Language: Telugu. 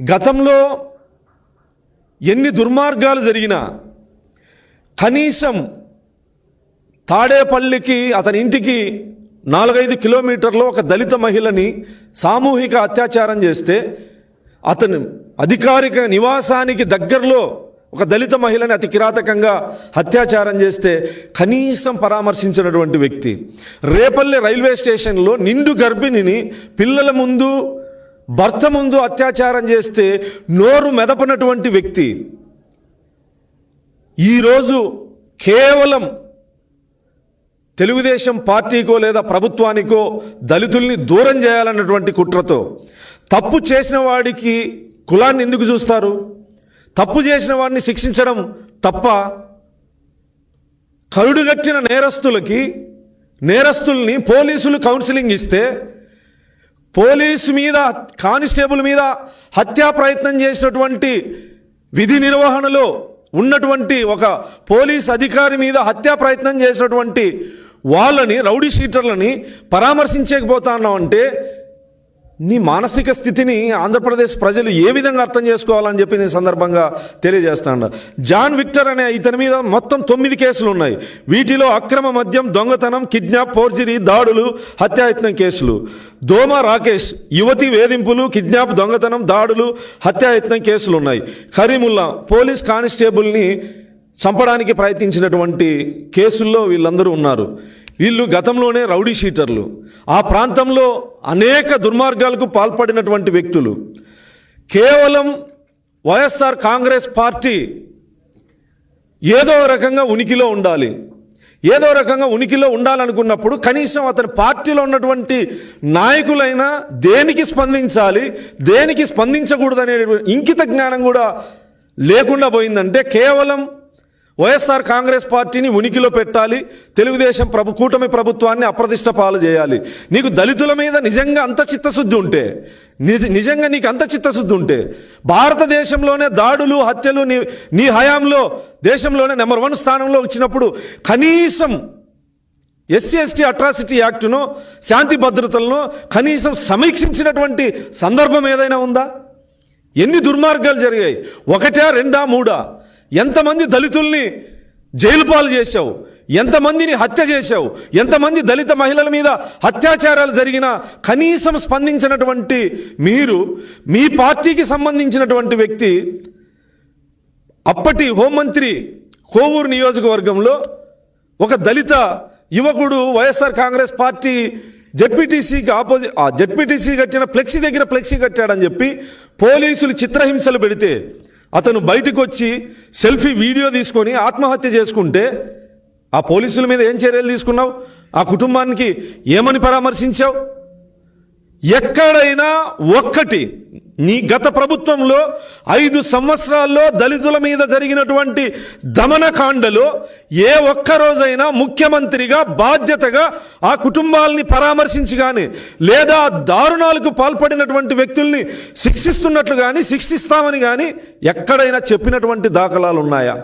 గతంలో ఎన్ని దుర్మార్గాలు జరిగినా కనీసం తాడేపల్లికి అతని ఇంటికి నాలుగైదు కిలోమీటర్లో ఒక దళిత మహిళని సామూహిక అత్యాచారం చేస్తే అతను అధికారిక నివాసానికి దగ్గరలో ఒక దళిత మహిళని అతి కిరాతకంగా అత్యాచారం చేస్తే కనీసం పరామర్శించినటువంటి వ్యక్తి. రేపల్లె రైల్వే స్టేషన్లో నిండు గర్భిణిని పిల్లల ముందు భర్త ముందు అత్యాచారం చేస్తే నోరు మెదపనటువంటి వ్యక్తి. ఈరోజు కేవలం తెలుగుదేశం పార్టీకో లేదా ప్రభుత్వానికో దళితుల్ని దూరం చేయాలన్నటువంటి కుట్రతో తప్పు చేసిన వాడికి కులాన్ని ఎందుకు చూస్తారు? తప్పు చేసిన వాడిని శిక్షించడం తప్ప కరుడుగట్టిన నేరస్తులకి నేరస్తుల్ని పోలీసులు కౌన్సిలింగ్ ఇస్తే పోలీసు మీద కానిస్టేబుల్ మీద హత్యా ప్రయత్నం చేసినటువంటి విధి నిర్వహణలో ఉన్నటువంటి ఒక పోలీస్ అధికారి మీద హత్యా ప్రయత్నం చేసినటువంటి వాళ్ళని రౌడీ షీటర్లని పరామర్శించకపోతా అంటే నీ మానసిక స్థితిని ఆంధ్రప్రదేశ్ ప్రజలు ఏ విధంగా అర్థం చేసుకోవాలని చెప్పి నేను సందర్భంగా తెలియజేస్తాను. జాన్ విక్టర్ అనే ఇతని మీద మొత్తం తొమ్మిది కేసులు ఉన్నాయి. వీటిలో అక్రమ మద్యం దొంగతనం కిడ్నాప్ ఫోర్జరీ దాడులు హత్యాయత్నం కేసులు. దోమ రాకేష్ యువతి వేధింపులు కిడ్నాప్ దొంగతనం దాడులు హత్యాయత్నం కేసులు ఉన్నాయి. కరీముల్లా పోలీస్ కానిస్టేబుల్ని చంపడానికి ప్రయత్నించినటువంటి కేసుల్లో వీళ్ళందరూ ఉన్నారు. వీళ్ళు గతంలోనే రౌడీ షీటర్లు. ఆ ప్రాంతంలో అనేక దుర్మార్గాలకు పాల్పడినటువంటి వ్యక్తులు. కేవలం వైఎస్ఆర్ కాంగ్రెస్ పార్టీ ఏదో రకంగా ఉనికిలో ఉండాలి. ఏదో రకంగా ఉనికిలో ఉండాలనుకున్నప్పుడు కనీసం అతని పార్టీలో ఉన్నటువంటి నాయకులైనా దేనికి స్పందించాలి దేనికి స్పందించకూడదనే ఇంకిత జ్ఞానం కూడా లేకుండా పోయిందంటే కేవలం వైఎస్ఆర్ కాంగ్రెస్ పార్టీని ఉనికిలో పెట్టాలి తెలుగుదేశం ప్రభు కూటమి ప్రభుత్వాన్ని అప్రతిష్ట పాలు చేయాలి. నీకు దళితుల మీద నిజంగా అంత చిత్తశుద్ధి ఉంటే నిజ నిజంగా నీకు అంత చిత్తశుద్ధి ఉంటే భారతదేశంలోనే దాడులు హత్యలు నీ నీ హయాంలో దేశంలోనే నెంబర్ వన్ స్థానంలో వచ్చినప్పుడు కనీసం ఎస్సీ ఎస్టీ అట్రాసిటీ యాక్టును శాంతి భద్రతలను కనీసం సమీక్షించినటువంటి సందర్భం ఏదైనా ఉందా? ఎన్ని దుర్మార్గాలు జరిగాయి? ఒకటా రెండా మూడా? ఎంతమంది దళితుల్ని జైలు పాలు చేశావు? ఎంతమందిని హత్య చేశావు? ఎంతమంది దళిత మహిళల మీద అత్యాచారాలు జరిగినా కనీసం స్పందించినటువంటి మీరు మీ పార్టీకి సంబంధించినటువంటి వ్యక్తి అప్పటి హోంమంత్రి కోవూరు నియోజకవర్గంలో ఒక దళిత యువకుడు వైఎస్ఆర్ కాంగ్రెస్ పార్టీ జెడ్పీటీసీకి ఆపోజిట్ ఆ జెడ్పీటీసీ కట్టిన ఫ్లెక్సీ దగ్గర ఫ్లెక్సీ కట్టాడని చెప్పి పోలీసులు చిత్రహింసలు పెడితే అతను బయటకు వచ్చి సెల్ఫీ వీడియో తీసుకొని ఆత్మహత్య చేసుకుంటే ఆ పోలీసుల మీద ఏం చర్యలు తీసుకున్నావు? ఆ కుటుంబానికి ఏమని పరామర్శించావు? ఎక్కడైనా ఒక్కటి నీ గత ప్రభుత్వంలో ఐదు సంవత్సరాల్లో దళితుల మీద జరిగినటువంటి దమనకాండలో ఏ ఒక్క రోజైనా ముఖ్యమంత్రిగా బాధ్యతగా ఆ కుటుంబాలని పరామర్శించి కానీ లేదా దారుణాలకు పాల్పడినటువంటి వ్యక్తుల్ని శిక్షిస్తున్నట్లు కానీ శిక్షిస్తామని కానీ ఎక్కడైనా చెప్పినటువంటి దాఖలాలు ఉన్నాయా